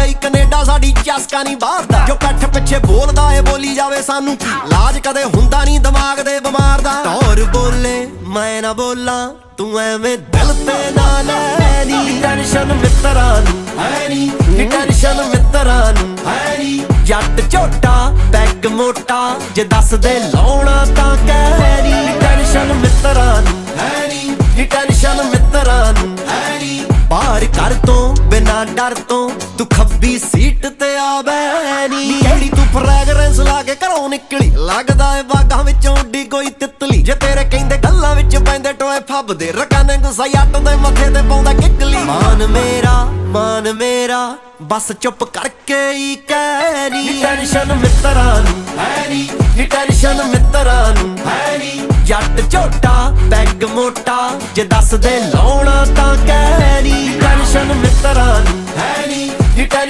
ਇੱਥੇ ਹੀ ਕੈਨੇਡਾ ਸਾਡੀ ਚਸਕਾ ਨਹੀਂ ਬਾਹਰ ਦਾ। ਜੋ ਪੈਠ ਪਿੱਛੇ ਬੋਲਦਾ ਏ ਬੋਲੀ ਜਾਵੇ ਸਾਨੂੰ ਕੀ। ਲਾਜ ਕਦੇ ਹੁੰਦਾ ਨਹੀਂ ਦਿਮਾਗ ਦੇ ਬਿਮਾਰ ਦਾ। ਟੌਰ ਬੋਲੇ, ਮੈਂ ਨਾ ਬੋਲਾਂ, ਤੂੰ ਐਵੇਂ ਦਿਲ ਤੇ ਨਾ ਲੈ। ਨੀ ਟੈਨਸ਼ਨ ਮਿੱਤਰਾਂ ਨੂੰ। ਹੈ ਨੀ ਟੈਨਸ਼ਨ ਮਿੱਤਰਾਂ ਨੂੰ। ਹੈ ਨੀ ਜੱਟ ਝੋਟਾ ਬੈਗ ਮੋਟਾ। ਜੇ ਦੱਸਦੇ ਲਾਉਣਾ ਤਾਂ ਕਹਿ। ਨੀ ਟੈਨਸ਼ਨ ਮਿੱਤਰਾਂ ਨੂੰ। ਹੈ ਨੀ ਟੈਨਸ਼ਨ ਮਿੱਤਰਾਂ ਨੂੰ। ਹੈ ਨੀ ਬਾਹਰ ਕਰ ਤੋਂ, ਬਿਨਾ ਡਰ ਤੋਂ। ਤੂੰ ਖੱਬੀ ਸੀਟ ਤੇ ਆ ਬੈਣੀ ਕਿਹੜੀ ਤੂੰ ਫ੍ਰੈਗਰੈਂਸ ਲਾ ਕੇ ਘਰੋਂ ਨਿਕਲੀ ਲੱਗਦਾ ਏ ਬਾਗਾਂ ਵਿੱਚੋਂ ਉੱਡੀ ਕੋਈ ਤਿੱਤਲੀ। ਜੇ ਤੇਰੇ ਕਹਿੰਦੇ ਗੱਲਾਂ ਵਿੱਚ ਪੈਂਦੇ ਟੋਏ ਫੱਬਦੇ ਰਕਾਨੇ ਗੁੱਸਾ ਜੱਟ ਦੇ ਮੱਥੇ ਤੇ ਪਾਉਂਦਾ ਕਿੱਕਲੀ। ਮਾਨ ਮੇਰਾ ਮਾਨ ਮੇਰਾ ਬਸ ਚੁੱਪ ਕਰਕੇ ਹੀ ਕਹਿ ਨੀ। ਟੈਨਸ਼ਨ ਮਿੱਤਰਾਂ ਨੂੰ ਹੈ ਨੀ। ਨੀ ਟੈਨਸ਼ਨ ਮਿੱਤਰਾਂ ਨੂੰ ਹੈ ਨੀ। ਜੱਟ ਝੋਟਾ ਬੈਗ ਮੋਟਾ ਜੇ ਦੱਸ ਦੇ ਲਾਉਣਾ ਤਾਂ ਕਹਿ ਨੀ। ਟੈਨਸ਼ਨ ਮਿੱਤਰਾਂ ਨੂੰ ਹੈ ਨੀ। ਨੀ ਟੈਨ-